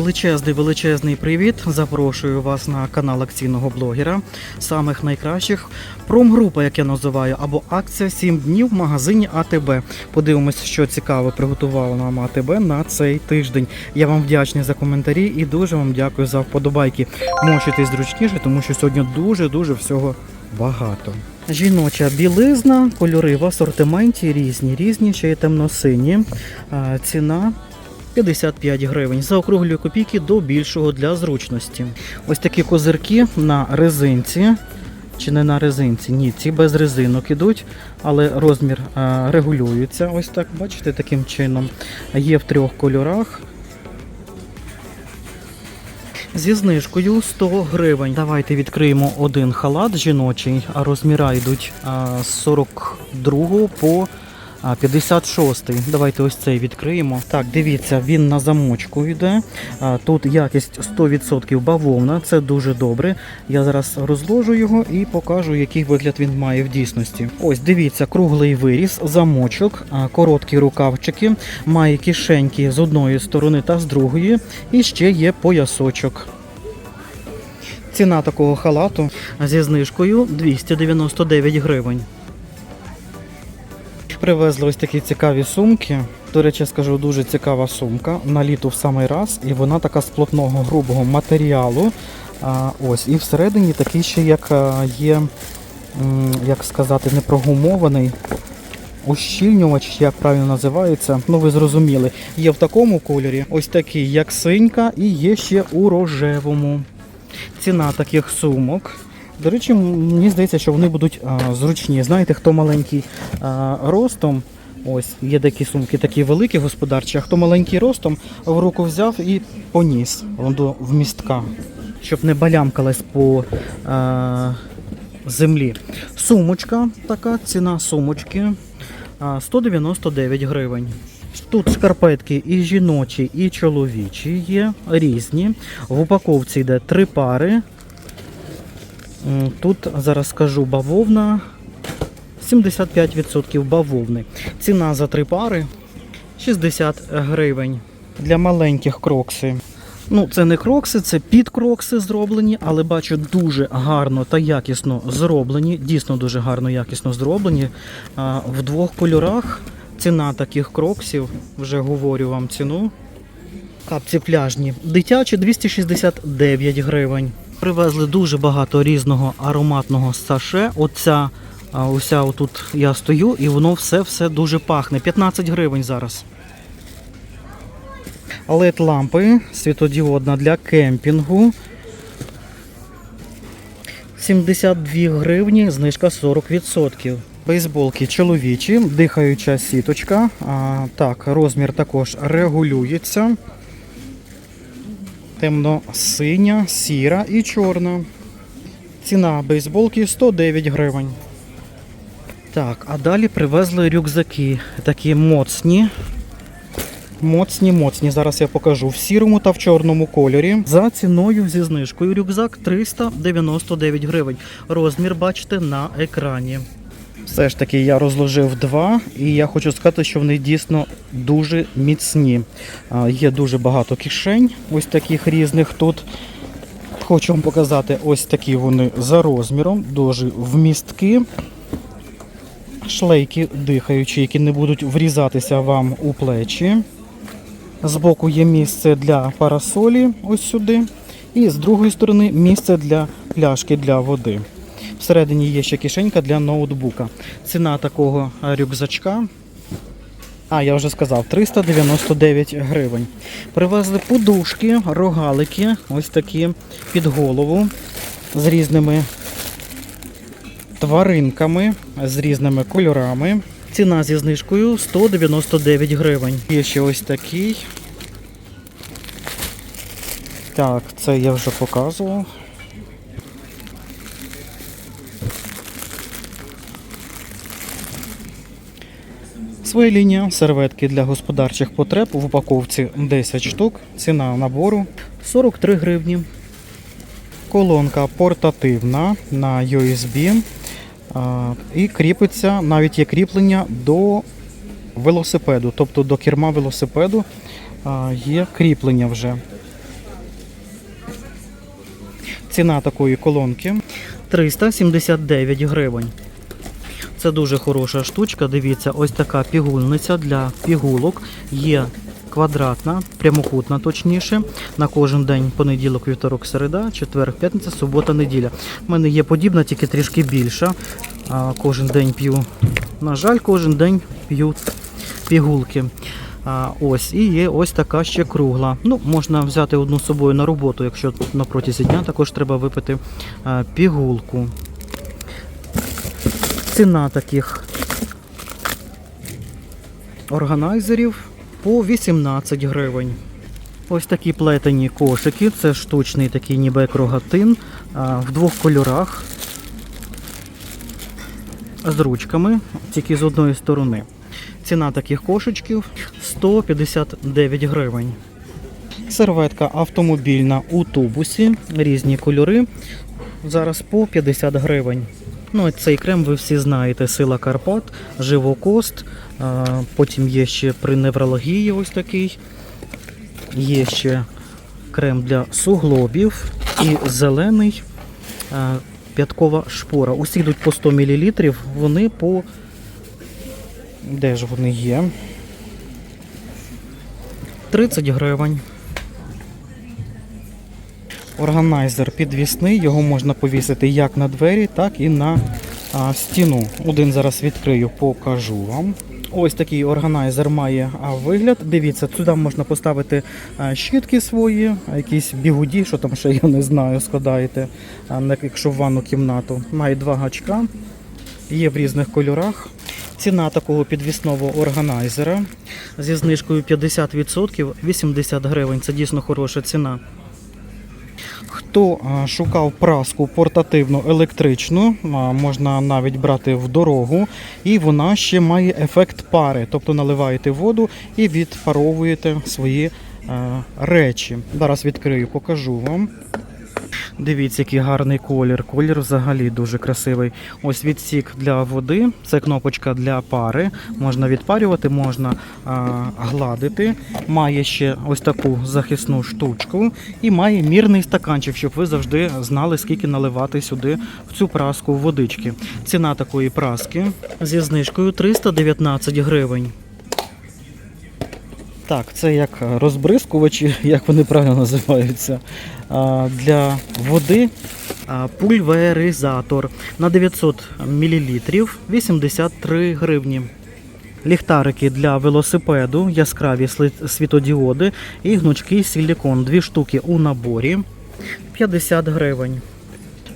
величезний величезний привіт. Запрошую вас на канал акційного блогера, самих найкращих промгрупа, як я називаю, або акція 7 днів в магазині АТБ. Подивимось, що цікаве приготувало нам АТБ на цей тиждень. Я вам вдячний за коментарі і дуже вам дякую за вподобайки. Мочитесь зручніше, тому що сьогодні дуже дуже всього багато. Жіноча білизна, кольори в асортименті різні, різні, ще й темно-сині. Ціна 55 гривень. Заокруглюю копійки до більшого для зручності. Ось такі козирки на резинці. Чи не на резинці? Ні, ці без резинок ідуть, але розмір а, регулюється. Ось так, бачите, таким чином. Є в трьох кольорах. Зі знижкою 100 гривень. Давайте відкриємо один халат жіночий, а розміра йдуть а, з 42 по а, 56. Давайте ось цей відкриємо. Так, дивіться, він на замочку йде. А, Тут якість 100% бавовна, це дуже добре. Я зараз розложу його і покажу, який вигляд він має в дійсності. Ось дивіться, круглий виріз, замочок, а, короткі рукавчики, має кишеньки з одної сторони та з другої, і ще є поясочок. Ціна такого халату зі знижкою 299 гривень. Привезли ось такі цікаві сумки. До речі, скажу, дуже цікава сумка. На літо в самий раз, і вона така з плотного грубого матеріалу. А, ось, і всередині такий ще як є, як сказати, непрогумований ущільнювач, як правильно називається. Ну ви зрозуміли. Є в такому кольорі, ось такий, як синька, і є ще у рожевому. Ціна таких сумок. До речі, мені здається, що вони будуть а, зручні. Знаєте, хто маленький а, ростом, ось є такі сумки, такі великі господарчі, а хто маленький ростом, в руку взяв і поніс до вмістка, щоб не балямкалась по а, землі. Сумочка така, ціна сумочки 199 гривень. Тут шкарпетки і жіночі, і чоловічі є різні. В упаковці йде три пари. Тут зараз скажу бавовна. 75% бавовни. Ціна за три пари 60 гривень. Для маленьких крокси. Ну, це не крокси, це підкрокси зроблені, але бачу дуже гарно та якісно зроблені. Дійсно дуже гарно якісно зроблені. В двох кольорах ціна таких кроксів, вже говорю вам ціну. Капці пляжні. Дитячі 269 гривень. Привезли дуже багато різного ароматного саше. Оця уся отут я стою, і воно все-все дуже пахне. 15 гривень зараз. led лампи світодіодна для кемпінгу. 72 гривні, знижка 40%. Бейсболки чоловічі, дихаюча сіточка. А, так, розмір також регулюється. Темно-синя, сіра і чорна. Ціна бейсболки 109 гривень. Так, а далі привезли рюкзаки. Такі моцні. Моцні, моцні. Зараз я покажу в сірому та в чорному кольорі. За ціною зі знижкою рюкзак 399 гривень. Розмір бачите на екрані. Все ж таки я розложив два, і я хочу сказати, що вони дійсно дуже міцні. Є дуже багато кишень, ось таких різних тут. Хочу вам показати ось такі вони за розміром, дуже вмістки. Шлейки дихаючі, які не будуть врізатися вам у плечі. Збоку є місце для парасолі, ось сюди. І з другої сторони місце для пляшки для води. Всередині є ще кишенька для ноутбука. Ціна такого е, рюкзачка. А, я вже сказав, 399 гривень. Привезли подушки, рогалики, ось такі під голову з різними тваринками, з різними кольорами. Ціна зі знижкою 199 гривень. Є ще ось такий. Так, це я вже показував. Своя лінія серветки для господарчих потреб в упаковці 10 штук. Ціна набору 43 гривні. Колонка портативна на USB. І кріпиться, навіть є кріплення до велосипеду, тобто до керма велосипеду є кріплення вже. Ціна такої колонки 379 гривень. Це дуже хороша штучка. Дивіться, ось така пігульниця для пігулок. Є квадратна, прямокутна, точніше. На кожен день понеділок, вівторок, середа, четвер, п'ятниця, субота, неділя. У мене є подібна, тільки трішки більша. А, кожен день п'ю. На жаль, кожен день п'ю пігулки. А, ось, і є ось така ще кругла. Ну, можна взяти одну з собою на роботу, якщо на протязі дня також треба випити а, пігулку. Ціна таких органайзерів по 18 гривень. Ось такі плетені кошики. Це штучний такий ніби як рогатин а, в двох кольорах з ручками, тільки з одної сторони. Ціна таких кошечків 159 гривень. Серветка автомобільна у тубусі, різні кольори. Зараз по 50 гривень. Ну, цей крем ви всі знаєте: сила Карпат, живокост. Потім є ще при неврології ось такий. Є ще крем для суглобів і зелений п'яткова шпора. Усі йдуть по 100 мл, вони по. Де ж вони є? 30 гривень. Органайзер підвісний, його можна повісити як на двері, так і на а, стіну. Один зараз відкрию, покажу вам. Ось такий органайзер має вигляд. Дивіться, сюди можна поставити щітки свої, якісь бігуді, що там ще я не знаю, складаєте, якщо в ванну кімнату. Має два гачка, є в різних кольорах. Ціна такого підвісного органайзера зі знижкою 50% 80 гривень. Це дійсно хороша ціна. Хто шукав праску портативну електричну, можна навіть брати в дорогу, і вона ще має ефект пари, тобто наливаєте воду і відпаровуєте свої речі. Зараз відкрию, покажу вам. Дивіться, який гарний колір. Колір взагалі дуже красивий. Ось відсік для води, це кнопочка для пари. Можна відпарювати, можна а, гладити. Має ще ось таку захисну штучку і має мірний стаканчик, щоб ви завжди знали, скільки наливати сюди в цю праску водички. Ціна такої праски зі знижкою 319 гривень. Так, це як розбризкувачі, як вони правильно називаються. Для води пульверизатор на 900 мл 83 гривні. Ліхтарики для велосипеду, яскраві світодіоди і гнучкий силікон. Дві штуки у наборі 50 гривень.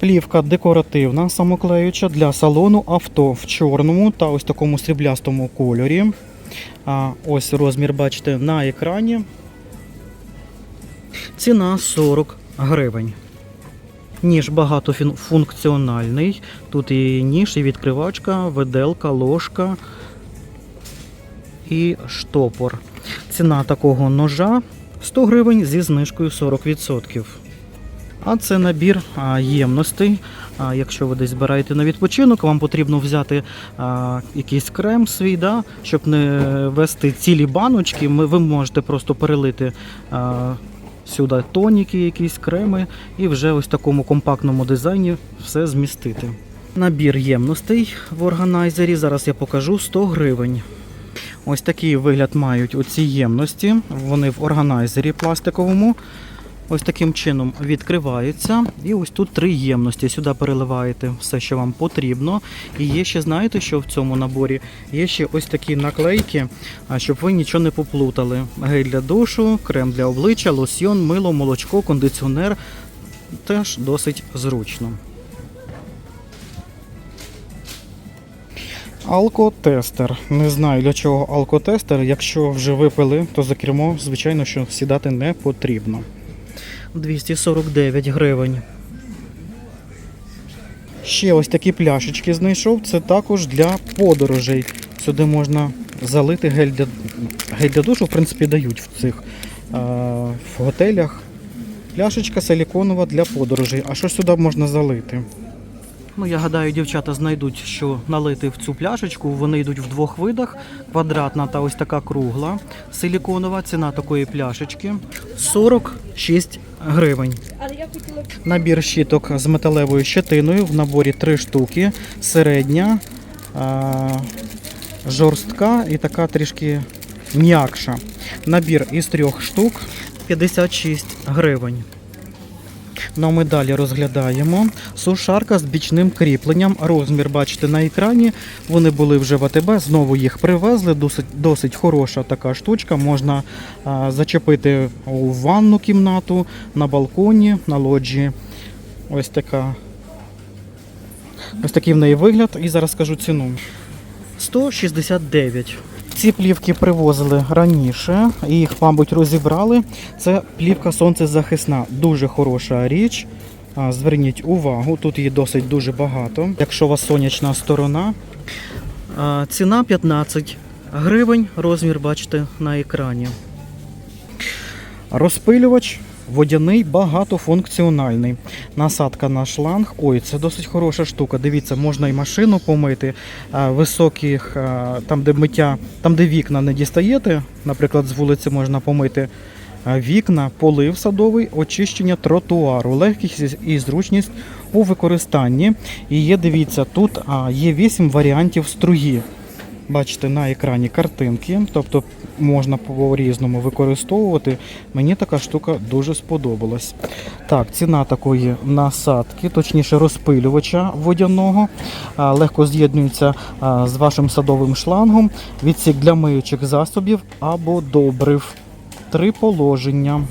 Плівка декоративна, самоклеюча для салону авто в чорному та ось такому сріблястому кольорі. Ось розмір, бачите, на екрані. Ціна 40 гривень. Ніж багатофункціональний. Тут і ніж, і відкривачка, виделка, ложка і штопор. Ціна такого ножа 100 гривень зі знижкою 40%. А це набір ємностей. Якщо ви десь збираєте на відпочинок, вам потрібно взяти а, якийсь крем свій, да, щоб не вести цілі баночки. Ми, ви можете просто перелити а, сюди тоніки, якісь креми, і вже ось в такому компактному дизайні все змістити. Набір ємностей в органайзері. Зараз я покажу 100 гривень. Ось такий вигляд мають оці ємності. Вони в органайзері пластиковому. Ось таким чином відкриваються. І ось тут три ємності. Сюди переливаєте все, що вам потрібно. І є ще, знаєте, що в цьому наборі? Є ще ось такі наклейки, щоб ви нічого не поплутали. Гель для душу, крем для обличчя, лосьйон, мило, молочко, кондиціонер. Теж досить зручно. Алкотестер. Не знаю для чого алкотестер. Якщо вже випили, то за кермо, звичайно, що сідати не потрібно. 249 гривень. Ще ось такі пляшечки знайшов. Це також для подорожей. Сюди можна залити гель для, гель для душу, в принципі, дають в цих е, в готелях. Пляшечка силіконова для подорожей. А що сюди можна залити? Ну, я гадаю, дівчата знайдуть, що налити в цю пляшечку. Вони йдуть в двох видах: квадратна та ось така кругла. Силіконова ціна такої пляшечки 46 гривень. Набір щіток з металевою щетиною. В наборі 3 штуки. Середня, жорстка і така трішки м'якша. Набір із трьох штук 56 гривень. Ну, а ми далі розглядаємо. Сушарка з бічним кріпленням. Розмір бачите на екрані. Вони були вже в АТБ, знову їх привезли. Досить, досить хороша така штучка. Можна а, зачепити у ванну кімнату, на балконі, на лоджії. Ось така. Ось такий в неї вигляд. І зараз скажу ціну. 169. Ці плівки привозили раніше, їх, мабуть, розібрали. Це плівка сонцезахисна, дуже хороша річ. Зверніть увагу, тут її досить дуже багато. Якщо у вас сонячна сторона, ціна 15 гривень, розмір бачите на екрані. Розпилювач водяний багатофункціональний. Насадка на шланг. Ой, це досить хороша штука. Дивіться, можна і машину помити. Високих, там, де миття, там, де вікна не дістаєте, наприклад, з вулиці можна помити. Вікна, полив садовий, очищення тротуару, легкість і зручність у використанні. І є, дивіться, тут є 8 варіантів струї. Бачите на екрані картинки, тобто можна по-різному використовувати. Мені така штука дуже сподобалась. Так, ціна такої насадки, точніше розпилювача водяного, легко з'єднується з вашим садовим шлангом, відсік для миючих засобів або добрив. Три положення.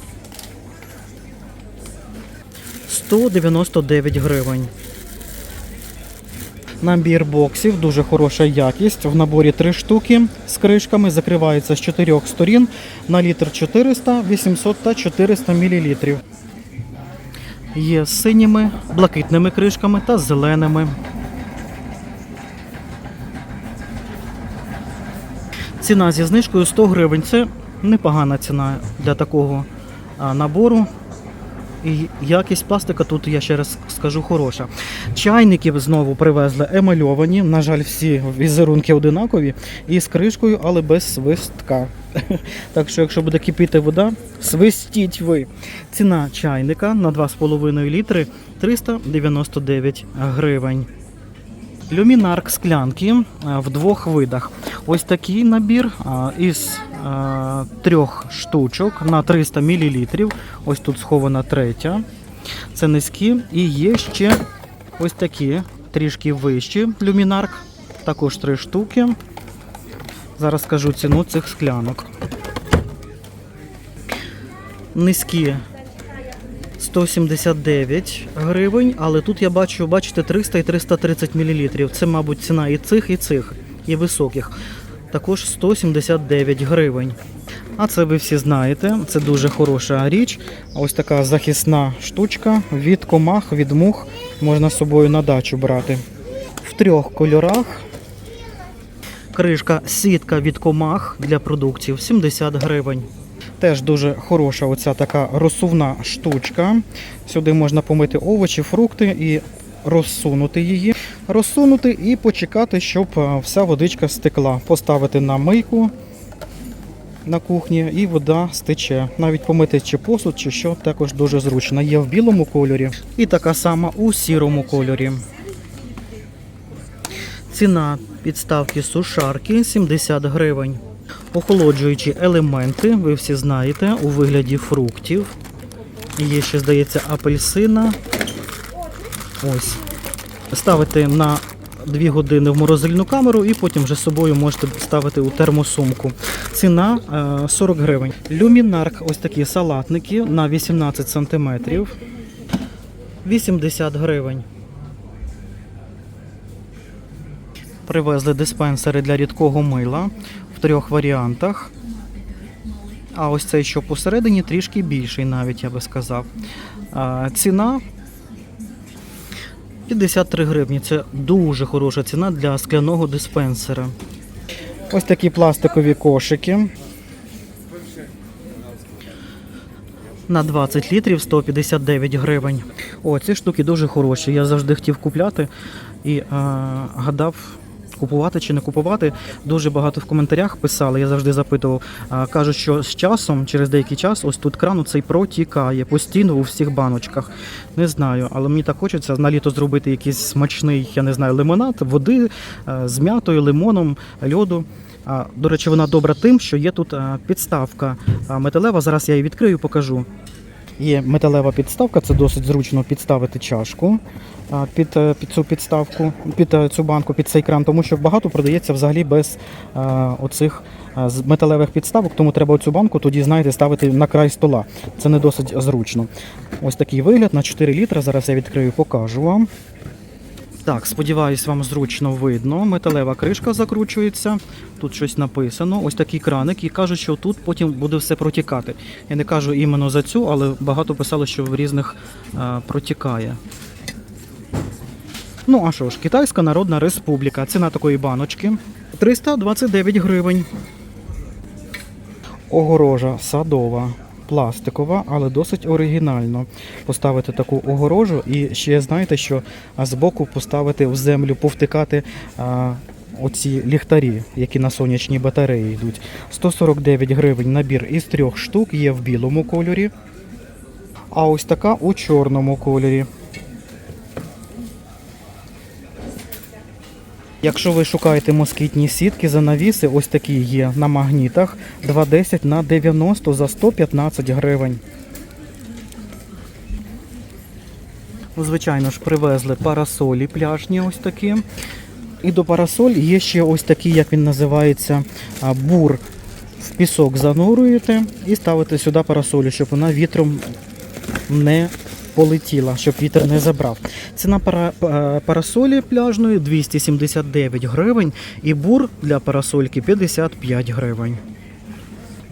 199 гривень. Набір боксів, дуже хороша якість. В наборі три штуки з кришками, закривається з чотирьох сторін на літр 400, 800 та 400 мл. Є з синіми, блакитними кришками та зеленими. Ціна зі знижкою 100 гривень. Це непогана ціна для такого набору. Якість пластика тут, я ще раз скажу, хороша. Чайники знову привезли емальовані. На жаль, всі візерунки одинакові. І з кришкою, але без свистка. Так що, якщо буде кипіти вода, свистіть ви. Ціна чайника на 2,5 літри 399 гривень. Люмінарк склянки в двох видах. Ось такий набір із трьох штучок на 300 мл. Ось тут схована третя. Це низькі. І є ще ось такі трішки вищі люмінарк. Також три штуки. Зараз скажу ціну цих склянок. Низькі 179 гривень, але тут я бачу, бачите, 300 і 330 мл. Це, мабуть, ціна і цих, і цих, і високих. Також 179 гривень. А це ви всі знаєте, це дуже хороша річ. Ось така захисна штучка від комах, від мух. Можна з собою на дачу брати. В трьох кольорах. Кришка сітка від комах для продуктів 70 гривень. Теж дуже хороша оця така розсувна штучка. Сюди можна помити овочі, фрукти і розсунути її. Розсунути і почекати, щоб вся водичка стекла. Поставити на мийку на кухні і вода стече. Навіть помити чи посуд, чи що також дуже зручно. Є в білому кольорі і така сама у сірому кольорі. Ціна підставки сушарки 70 гривень. Охолоджуючі елементи, ви всі знаєте, у вигляді фруктів. Є ще, здається, апельсина. Ось. Ставите на 2 години в морозильну камеру і потім вже з собою можете ставити у термосумку. Ціна е, 40 гривень. Люмінарк, ось такі салатники на 18 сантиметрів. 80 гривень. Привезли диспенсери для рідкого мила трьох варіантах. А ось цей, що посередині, трішки більший, навіть я би сказав. А, ціна 53 гривні. Це дуже хороша ціна для скляного диспенсера. Ось такі пластикові кошики. На 20 літрів 159 гривень. О, ці штуки дуже хороші. Я завжди хотів купляти і е, гадав. Купувати чи не купувати, дуже багато в коментарях писали. Я завжди запитував. Кажуть, що з часом, через деякий час, ось тут кран цей протікає постійно у всіх баночках. Не знаю, але мені так хочеться на літо зробити якийсь смачний, я не знаю, лимонад, води е, з м'ятою, лимоном, льоду. До речі, вона добра тим, що є тут е, підставка металева. Зараз я її відкрию, покажу. Є металева підставка, це досить зручно підставити чашку під, е, під цю підставку, під е, цю банку, під цей кран, тому що багато продається взагалі без е, оцих металевих підставок, тому треба цю банку тоді, знаєте, ставити на край стола. Це не досить зручно. Ось такий вигляд на 4 літра. Зараз я відкрию, покажу вам. Так, сподіваюсь, вам зручно видно. Металева кришка закручується. Тут щось написано. Ось такий краник, і кажуть, що тут потім буде все протікати. Я не кажу іменно за цю, але багато писали, що в різних е, протікає. Ну а що ж, Китайська Народна Республіка. Ціна такої баночки 329 гривень. Огорожа садова. Пластикова, але досить оригінально поставити таку огорожу. І ще знаєте, що збоку поставити в землю, повтикати а, оці ліхтарі, які на сонячній батареї йдуть. 149 гривень набір із трьох штук, є в білому кольорі. А ось така у чорному кольорі. Якщо ви шукаєте москітні сітки, занавіси, ось такі є на магнітах 2,10 на 90 за 115 гривень. Ну, Звичайно ж, привезли парасолі пляжні ось такі. І до парасоль є ще ось такий, як він називається, бур. В пісок занурюєте і ставите сюди парасолю, щоб вона вітром не полетіла, щоб вітер не забрав. Ціна пара, е, парасолі пляжної 279 гривень і бур для парасольки 55 гривень.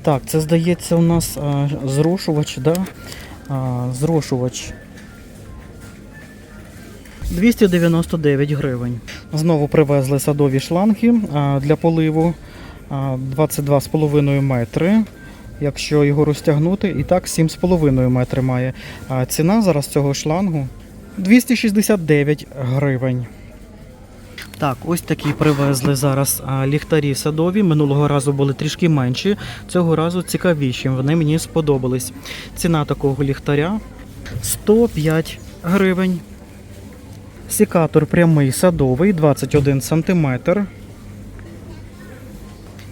Так, це здається у нас а, зрошувач, да? а, зрошувач 299 гривень. Знову привезли садові шланги а, для поливу а, 22,5 метри. Якщо його розтягнути, і так 7,5 метри має. А ціна зараз цього шлангу 269 гривень. Так, ось такі привезли зараз ліхтарі садові. Минулого разу були трішки менші, цього разу цікавіші. Вони мені сподобались. Ціна такого ліхтаря 105 гривень. Секатор прямий садовий 21 см.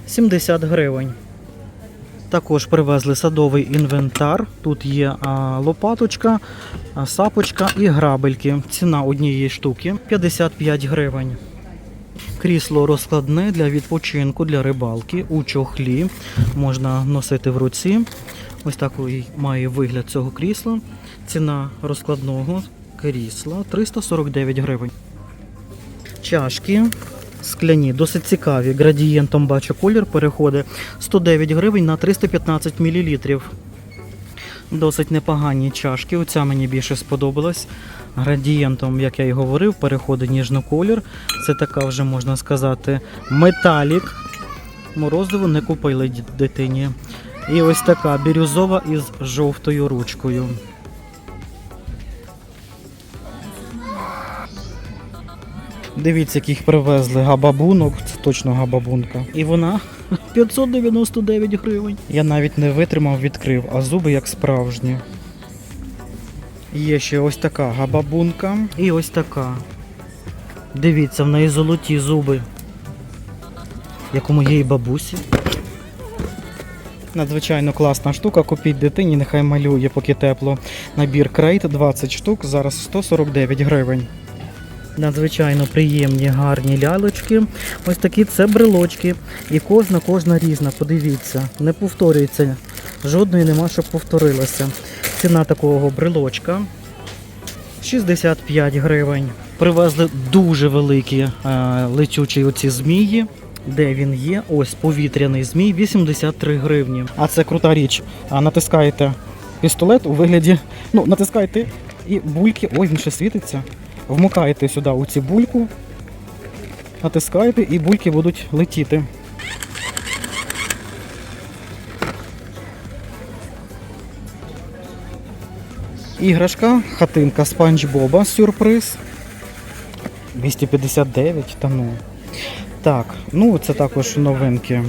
70 гривень. Також привезли садовий інвентар. Тут є лопаточка, сапочка і грабельки. Ціна однієї штуки 55 гривень. Крісло розкладне для відпочинку, для рибалки у чохлі. Можна носити в руці. Ось такий має вигляд цього крісла. Ціна розкладного крісла 349 гривень. Чашки скляні, досить цікаві. Градієнтом бачу колір переходить 109 гривень на 315 мл. Досить непогані чашки. Оця мені більше сподобалась. Градієнтом, як я і говорив, переходить ніжно колір. Це така вже можна сказати металік. Морозиво не купили дитині. І ось така бірюзова із жовтою ручкою. Дивіться, яких привезли габабунок, це точно габабунка. І вона 599 гривень. Я навіть не витримав, відкрив, а зуби як справжні. Є ще ось така габабунка і ось така. Дивіться, в неї золоті зуби. Як у моєї бабусі. Надзвичайно класна штука. Купіть дитині, нехай малює, поки тепло. Набір крейт 20 штук, зараз 149 гривень. Надзвичайно приємні, гарні лялочки. Ось такі це брелочки. І кожна, кожна різна. Подивіться, не повторюється. Жодної нема, щоб повторилося. Ціна такого брелочка 65 гривень. Привезли дуже великі е, летючі оці змії. Де він є? Ось повітряний змій 83 гривні. А це крута річ. А натискаєте пістолет у вигляді. Ну, натискаєте і бульки. Ой, він ще світиться. Вмикаєте сюди у цю бульку, натискаєте і бульки будуть летіти. Іграшка, хатинка Спанч Боба, сюрприз. 259, та ну. Так, ну це також новинки.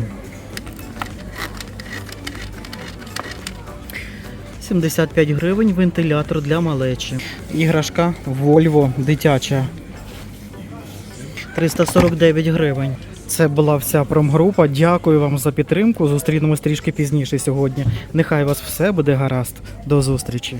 75 гривень вентилятор для малечі. Іграшка Volvo дитяча. 349 гривень. Це була вся промгрупа. Дякую вам за підтримку. Зустрінемось трішки пізніше сьогодні. Нехай у вас все буде гаразд. До зустрічі.